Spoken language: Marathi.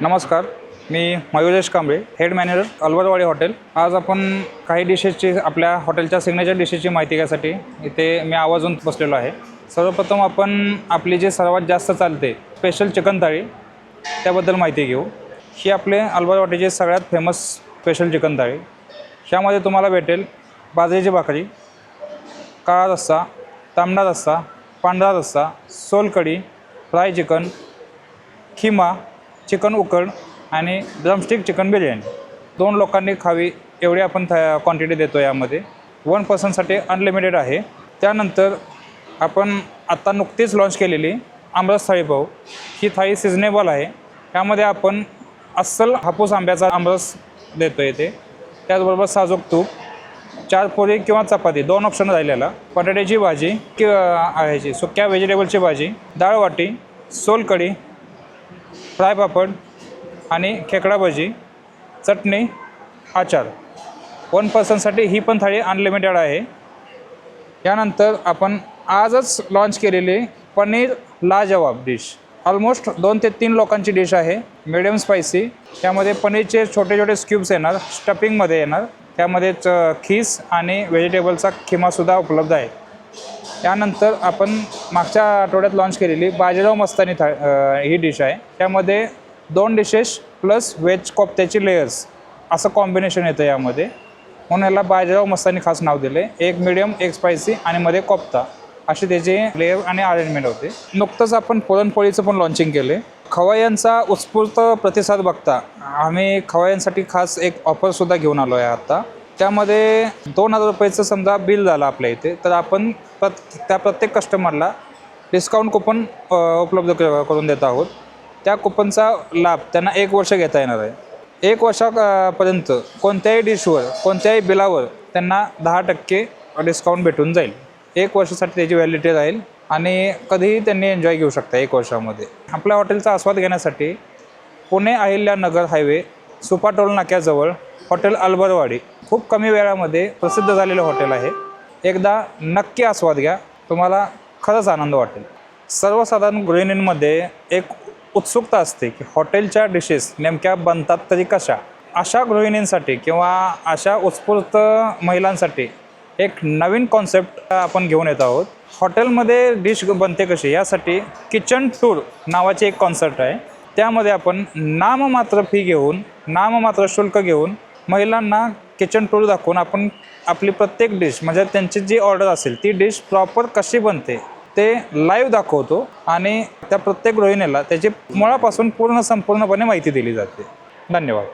नमस्कार मी Mayuresh Kamble head manager Alwarwadi hotel आज आपण काही डिशेसची आपल्या हॉटेलच्या सिग्नेचर डिशेसची माहिती घ्यायसाठी इथे मी आवाजून बसलेलो आहे. सर्वप्रथम आपण आपली जे सर्वात जास्त चालते स्पेशल चिकन थाळी त्याबद्दल माहिती घेऊ. ही आपले अलवरवाडीची सगळ्यात फेमस स्पेशल चिकन थाळी. ह्यामध्ये तुम्हाला भेटेल बाजरीची भाकरी काळा रस्सा तांबडा रस्सा पांढरा रस्सा सोलकढी फ्राय चिकन खिमा चिकन उकड आणि ड्रमस्टिक चिकन बिर्याणी दोन लोकांनी खावी एवढी आपण थ क्वांटिटी देतो यामध्ये. वन पर्सनसाठी अनलिमिटेड आहे. त्यानंतर आपण आत्ता नुकतीच लॉन्च केलेली आमरस थाळीपाव ही थाळी सिजनेबल आहे. त्यामध्ये आपण अस्सल हापूस आंब्याचा आमरस देतो आहे ते त्याचबरोबर साजूक तूप चार पोळी किंवा चपाती दोन ऑप्शन राहिलेला. बटाट्याची भाजी किंवा ह्याची सुक्या व्हेजिटेबलची भाजी डाळ वाटी सोलकढी फ्राय पापड आणि खेकडा भजी चटणी आचार. वन पर्सनसाठी ही पण थाळी अनलिमिटेड आहे. यानंतर आपण आजच लॉन्च केलेली पनीर लाजवाब डिश ऑलमोस्ट दोन ते तीन लोकांची डिश आहे. मिडियम स्पायसी त्यामध्ये पनीरचे छोटे छोटे स्क्यूब्स येणार. स्टफिंगमध्ये येणार. त्यामध्येच खीस आणि व्हेजिटेबलचा खिमासुद्धा उपलब्ध आहे. त्यानंतर आपण मागच्या आठवड्यात लॉन्च केलेली बाजीराव मस्तानी था ही डिश आहे. त्यामध्ये दोन डिशेस प्लस व्हेज कोफ्त्याची लेयर्स असं कॉम्बिनेशन येतं यामध्ये. म्हणून याला बाजीराव मस्तानी खास नाव दिले एक मिडियम एक स्पायसी आणि मध्ये कोफ्ता. असे त्याचे लेअर आणि अरेंजमेंट होते. नुकतंच आपण पुरणपोळीचं पण लॉन्चिंग केले खवय्यांचा उत्स्फूर्त प्रतिसाद बघता आम्ही खवायांसाठी खास एक ऑफरसुद्धा घेऊन आलो आहे आत्ता त्यामध्ये दोन हजार रुपयाचं समजा बिल झालं आपल्या इथे तर आपण प्रत त्या प्रत्येक कस्टमरला डिस्काउंट कुपन उपलब्ध करून देत आहोत. त्या कुपनचा लाभ त्यांना एक वर्ष घेता येणार आहे. एक वर्षापर्यंत कोणत्याही डिशवर कोणत्याही बिलावर त्यांना दहा टक्के डिस्काउंट भेटून जाईल. एक वर्षासाठी त्याची व्हॅलिडिटी राहील आणि कधीही त्यांनी एन्जॉय घेऊ शकता एक वर्षामध्ये. आपल्या हॉटेलचा आस्वाद घेण्यासाठी पुणे अहिल्यानगर हायवे सुपा टोल नाक्याजवळ हॉटेल अलबरवाडी खूप कमी वेळामध्ये प्रसिद्ध झालेलं हॉटेल आहे. एकदा नक्की आस्वाद घ्या. तुम्हाला खरंच आनंद वाटेल. सर्वसाधारण गृहिणींमध्ये एक उत्सुकता असते की हॉटेलच्या डिशेस नेमक्या बनतात तरी कशा? अशा गृहिणींसाठी किंवा अशा उत्स्फूर्त महिलांसाठी एक नवीन कॉन्सेप्ट आपण घेऊन येत आहोत. हॉटेलमध्ये डिश बनते कशी? यासाठी किचन टूर नावाची एक कॉन्सेप्ट आहे. त्यामध्ये आपण नाममात्र फी घेऊन नाममात्र शुल्क घेऊन महिलांना किचन टूर दाखवून आपण आपली प्रत्येक डिश म्हणजे त्यांची जी ऑर्डर असेल ती डिश प्रॉपर कशी बनते ते लाईव्ह दाखवतो आणि त्या प्रत्येक गृहिणीला त्याची मुळापासून पूर्ण संपूर्णपणे माहिती दिली जाते. धन्यवाद.